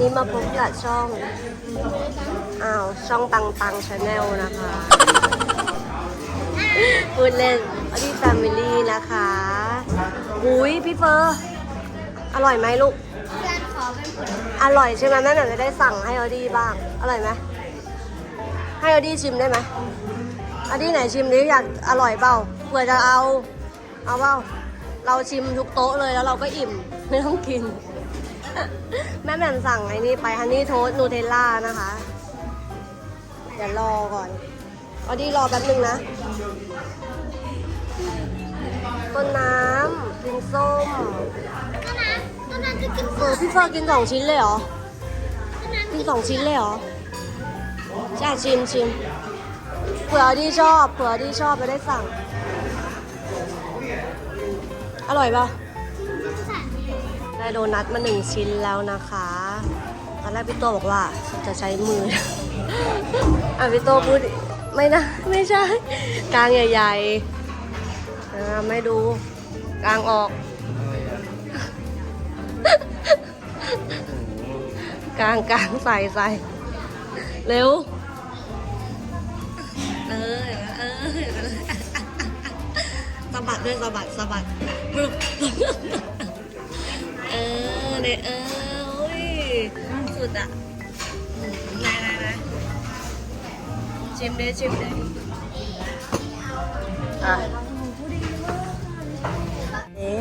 นี้มาพบกับช่องอ้าวช่องตังตังชาแนลนะคะ พูดเล่นอดีแฟมิลี่นะคะหุยพี่เฟอร์อร่อยไหมลูกอร่อยใช่ไหมแม่หน่จะได้สั่งให้อดี้บ้าง อร่อยไหมให้อดี้ชิมได้ไหมออดี้ไหนชิมดิอยากอร่อยเปล่าเผื่อจะเอา เอาเปล่าเราชิมทุกโต๊ะเลยแล้วเราก็อิ่มไม่ต้องกิน แม่แหม่มสั่งไอ้นี่ไปฮันนี่โทสนูเทลล่านะคะ เดี๋ยวรอก่อนออดี้รอแป๊บนึงนะ ต้นน้ำกินส้มต้นน้ำต้นน้ำจะกินเออพี่เฟอร์กินสองชิ้นเลยเหรอต้นน้ำกินสองชิ้นเลยเหรอใช่ชิมชิมเผื่อที่ชอบเผื่อที่ชอบไปได้สั่ง อร่อยปะ ได้โดนัทมาหนึ่งชิ้นแล้วนะคะ ตอนแรกพี่โตบอกว่าจะใช้มือ อะพี่โตพูดไม่นะ ไม่ใช่ กลางใหญ่ๆอ่าไม่ดู กลางออก กลางกลางใส่ใส่เร็ว เออ เออสะบัดด้วยสะบัดสะบัดปึ๊บ เนี่ยเออโอ้ยสุดอะไหนไหนไหนชิมดิชิมดิอะเอ๊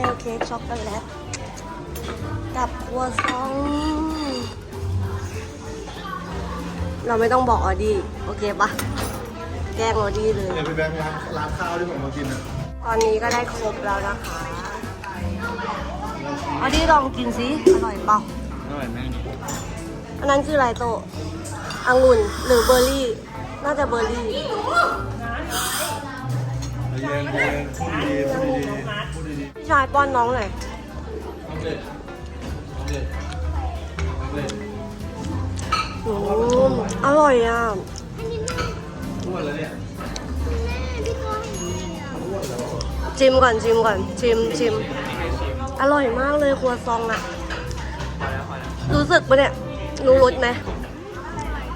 ะเค้กช็อกโกแลตกับครัวซอง เราไม่ต้องบอกออดี้โอเคปะแกล้งออดี้เลยเนี่ยไปแบงค์ร้านร้านข้าวที่ผมมากินอะ ตอนนี้ก็ได้ครบแล้วนะคะ ออดี้ลองกินสิอร่อยเปล่าอร่อยแม่งอันนั้นคืออะไรโตะองุ่นหรือเบอร์รี่ น่าจะเบอร์รี่เย็นเย็นพูดดีพูดดีพูดดีพี่ชายป้อนน้องหน่อยทำเด็ดทำเด็ดทำเด็ดอืมอร่อยอะอ้วนแล้วเนี่ยพี่ก้อยชิมก่อนชิมก่อนชิมชิม อร่อยมากเลยครัวซองอะรู้สึกปะเนี่ย รู้รสไหม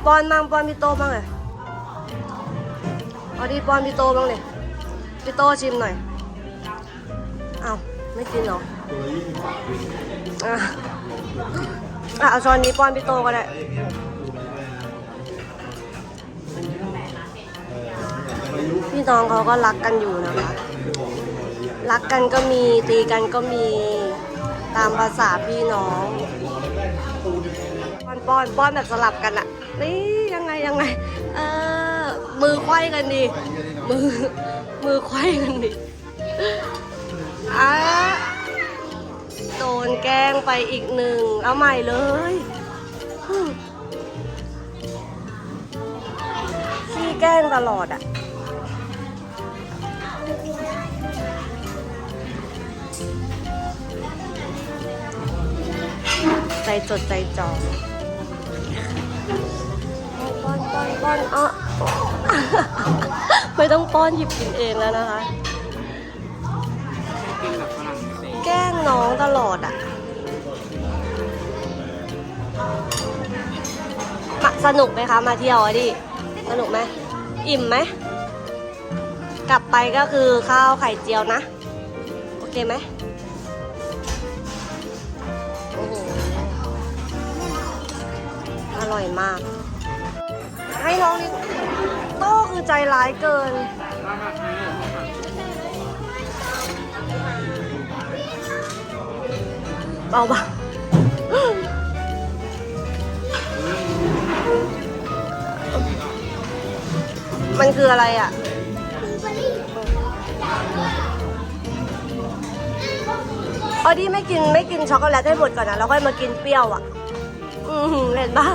ป้อนบ้างป้อนพี่โต้บ้างเลยเอาดิป้อนพี่โต้บ้างเลยพี่โต้ชิมหน่อยอ้าวไม่กินเหรอตัวละยี่สิบบาทเองอะอะเอาช้อนนี้ป้อนพี่โต้ก็ได้เอออายุพี่น้องเขาก็รักกันอยู่นะคะ รักกันก็มีตีกันก็มีตามภาษาพี่น้องป้อนป้อนป้อนแบบสลับกันอะนี่ยังไงยังไง เออมือไขว้กันดิมือมือไขว้กันดิอะโดนแกล้งไปอีกหนึ่งเอาใหม่เลยอืมขี้แกล้งตลอดอะ ใจจดใจจ่อป้อนป้อนป้อนอ้อไม่ต้องป้อนหยิบกินเองแล้วนะคะ แกล้งน้องตลอดอะมาสนุกไหมคะ มาเที่ยวอะดิ สนุกไหม อิ่มไหม กลับไปก็คือข้าวไข่เจียวนะโอ เคไหมโอ้โห อร่อยมาก ให้น้องนี่โต้คือใจร้ายเกิน เบาๆมันคืออะไรอะ ออดี้ไม่กินไม่กินช็อกโกแลตให้หมดก่อนนะแล้วค่อยมากินเปรี้ยวอะ อือหือเห็นปะ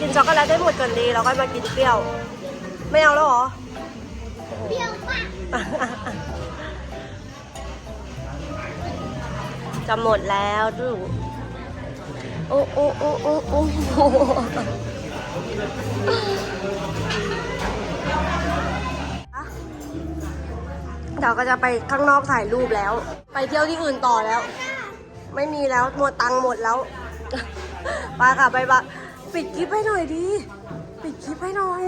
กินช็อกโกแลตให้หมดก่อนดีแล้วค่อยมากินเปรี้ยว ไม่เอาแล้วเหรอ เปรี้ยวมากจะหมดแล้วดูโอ้โอ้โอ้โอ้โอ้ เดี๋ยวก็จะไปข้างนอกถ่ายรูปแล้ว ไปเที่ยวที่อื่นต่อแล้ว ไม่มีแล้วหมดตังค์หมดแล้วไปค่ะไปบะปิดคลิปให้หน่อยดิปิดคลิปให้หน่อย